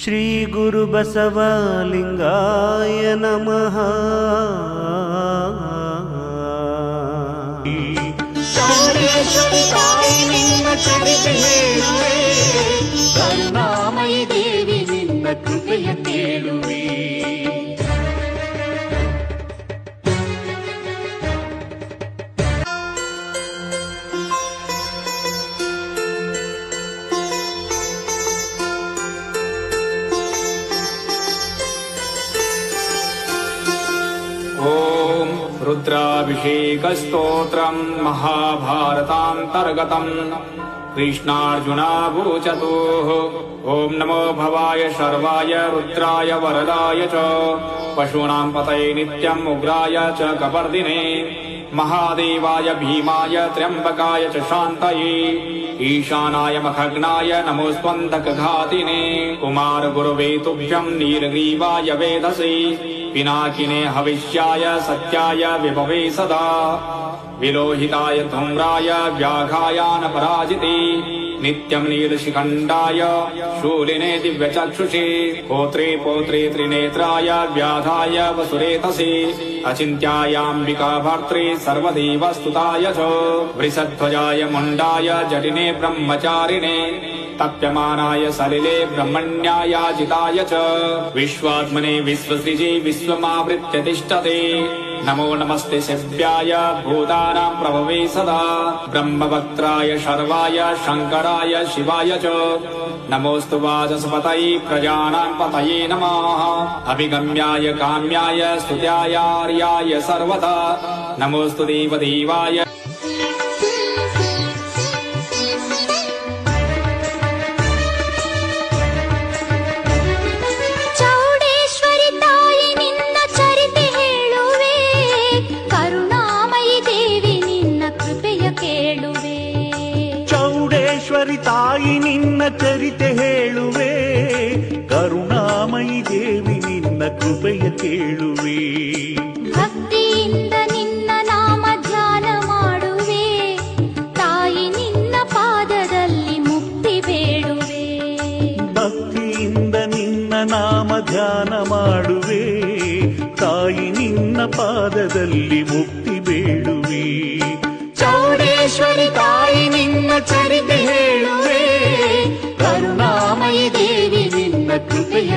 श्रीगुरुबसवलिङ्गाय नमः ಚೌಡೇಶ್ವರಿ ತಾಯಿ ನಿನ್ನ ಚರಿತೆ ಹೇಳುವೆ ಕರುಣಾಮಯಿ ದೇವಿ ನಿನ್ನ ಕೃಪೆಯ ಕೇಳುವೆ रुद्राभिषेकस्तोत्रम् महाभारतान्तर्गतम्। कृष्णार्जुनाभूचतुः ॐ नमो भवाय शर्वाय रुद्राय वरदाय च। पशूनाम् पतये नित्यम् उग्राय च कपर्दिने। महादेवाय भीमाय त्र्यम्बकाय च शान्तये। ईशानाय मखग्नाय नमोस्त्वन्दकघातिने कुमारगुरुवे तुभ्यम् नीरग्रीवाय वेधसे पिनाकिने हविष्याय सत्याय विभवे सदा। विलोहिताय धूम्राय व्याघायानपराजिते। नित्यम् नीलशिखण्डाय शूलिने दिव्यचक्षुषे। पोत्रे पोत्रे त्रिनेत्राय व्याधाय वसुरेतसे। अचिन्त्यायाम्बिका भर्त्रे सर्वदेव स्तुताय च। वृषध्वजाय मुण्डाय जटिने ब्रह्मचारिणे तप्यमानाय सलिले ब्रह्मण्यायाजिताय च। विश्वात्मने विश्वसृजे विश्वमावृत्य तिष्ठते नमो नमस्ते शिव्याय भूतानाम् प्रभवे सदा। ब्रह्मवक्त्राय शर्वाय शङ्कराय शिवाय च। नमोऽस्तु वाचस्पतये प्रजानाम् पतये नमः। अभिगम्याय काम्याय स्तुत्यायार्याय सर्वदा। नमोऽस्तु देवदेवाय ತಾಯಿ ನಿನ್ನ ಚರಿತೆ ಹೇಳುವೆ. ಕರುಣಾಮಯಿ ದೇವಿ ನಿನ್ನ ಕೃಪೆಯ ಕೇಳುವೆ. ಭಕ್ತಿಯಿಂದ ನಿನ್ನ ನಾಮ ಧ್ಯಾನ ಮಾಡುವೆ. ತಾಯಿ ನಿನ್ನ ಪಾದದಲ್ಲಿ ಮುಕ್ತಿ ಬೇಡುವೆ. ಭಕ್ತಿಯಿಂದ ನಿನ್ನ ನಾಮ ಧ್ಯಾನ ಮಾಡುವೆ. ತಾಯಿ ನಿನ್ನ ಪಾದದಲ್ಲಿ ಮುಕ್ತಿ ಬೇಡುವೆ. ಚೌಡೇಶ್ವರಿ ತಾಯಿ ನಿನ್ನ ಚರಿತೆ ಕೃಪೆಯ